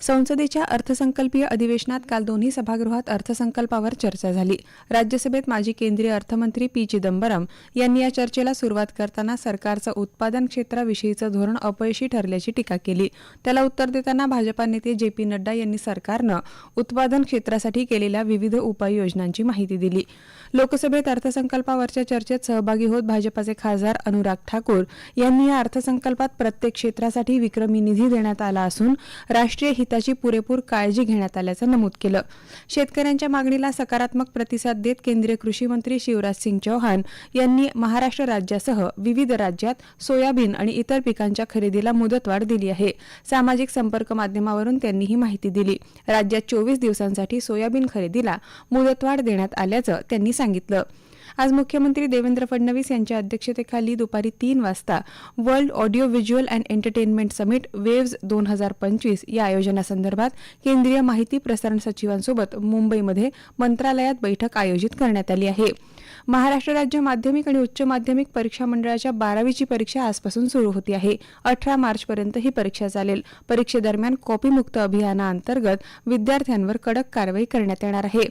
संसदेच्या अर्थसंकल्पीय अधिवेशनात काल दोन्ही सभागृहात अर्थसंकल्पावर चर्चा झाली. राज्यसभेत माजी केंद्रीय अर्थमंत्री पी चिदंबरम यांनी या चर्चेला सुरुवात करताना सरकारचं उत्पादन क्षेत्राविषयीचं धोरण अपयशी ठरल्याची टीका केली. त्याला उत्तर देताना भाजपा नेते जे पी नड्डा यांनी सरकारनं उत्पादन क्षेत्रासाठी केलेल्या विविध उपाययोजनांची माहिती दिली. लोकसभेत अर्थसंकल्पावरच्या चर्चेत सहभागी होत भाजपाचे खासदार अनुराग ठाकूर यांनी या अर्थसंकल्पात प्रत्येक क्षेत्रासाठी विक्रमी निधी देण्यात आला असून राष्ट्रीय हित हिताची पुरेपूर काळजी घेण्यात आल्याचं नमूद केलं. शेतकऱ्यांच्या मागणीला सकारात्मक प्रतिसाद देत केंद्रीय कृषी मंत्री शिवराज सिंग चौहान यांनी महाराष्ट्र राज्यासह विविध राज्यात सोयाबीन आणि इतर पिकांच्या खरेदीला मुदतवाढ दिली आहे. सामाजिक संपर्क माध्यमावरून त्यांनी ही माहिती दिली. राज्यात चोवीस दिवसांसाठी सोयाबीन खरेदीला मुदतवाढ देण्यात आल्याचं त्यांनी सांगितलं. आज मुख्यमंत्री देवेंद्र फडणवीस यांच्या अध्यक्षतेखाली दुपारी तीन वाजता world audio visual and entertainment summit waves दोन हजार पंचवीस या आयोजनासंदर्भात केंद्रीय माहिती प्रसारण सचिवांसोबत मुंबईमध्ये मंत्रालयात बैठक आयोजित करण्यात आली आहे. महाराष्ट्र राज्य माध्यमिक आणि उच्च माध्यमिक परीक्षा मंडळाच्या बारावीची परीक्षा आजपासून सुरू होती आहे. अठरा मार्चपर्यंत ही परीक्षा चालेल. परीक्षेदरम्यान कॉपीमुक्त अभियानाअंतर्गत विद्यार्थ्यांवर कडक कारवाई करण्यात येणार आहे.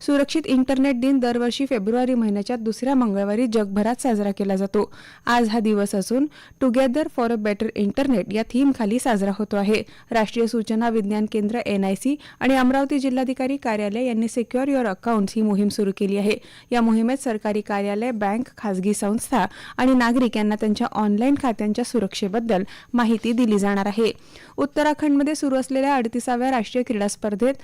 सुरक्षित इंटरनेट दिन दरवर्षी फेब्रुवारी महिन्याच्या दुसऱ्या मंगळवारी जगभरात साजरा केला जातो. आज हा दिवस असून together for a better internet या थीमखाली साजरा होतो आहे. राष्ट्रीय सूचना विज्ञान केंद्र एनआयसी आणि अमरावती जिल्हाधिकारी कार्यालय यांनी सिक्युअर युअर अकाउंट्स ही मोहीम सुरू केली आहे. या मोहिमेत सरकार सरकारी कार्यालय बँक खासगी संस्था आणि नागरिक यांना त्यांच्या ऑनलाईन खात्यांच्या सुरक्षेबद्दल माहिती दिली जाणार आहे. उत्तराखंडमध्ये सुरू असलेल्या अडतीसाव्या राष्ट्रीय क्रीडा स्पर्धेत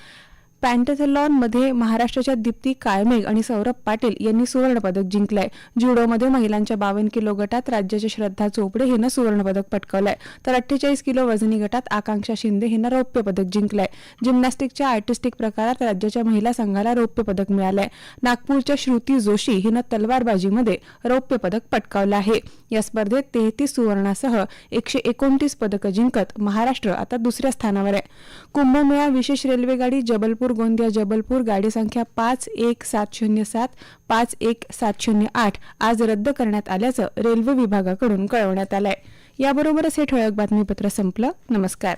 पॅन्टेथलॉनमध्ये महाराष्ट्राच्या दीप्ती काळमेघ आणि सौरभ पाटील यांनी सुवर्णपदक जिंकलंय. ज्युडोमध्ये महिलांच्या बावन्न किलो गटात राज्याच्या श्रद्धा चोपडे हिनं सुवर्णपदक पटकावलंय. तर अठ्ठेचाळीस किलो वजनी गटात आकांक्षा शिंदे हिनं रौप्य पदक जिंकलंय. जिम्नॅस्टिकच्या आर्टिस्टिक प्रकारात राज्याच्या महिला संघाला रौप्य पदक मिळालंय. नागपूरच्या श्रुती जोशी हिनं तलवारबाजीमध्ये रौप्य पदक पटकावलं आहे. या स्पर्धेत तेहतीस सुवर्णासह एकशे एकोणतीस पदकं जिंकत महाराष्ट्र आता दुसऱ्या स्थानावर आहे. कुंभमेळा विशेष रेल्वेगाडी जबलपूर गोंदिया जबलपूर गाडी संख्या पाच एक सात शून्य सात पाच एक सात शून्य आठ आज रद्द करण्यात आल्याचं रेल्वे विभागाकडून कळवण्यात आलंय. याबरोबरच हे ठळक बातमीपत्र संपलं. नमस्कार.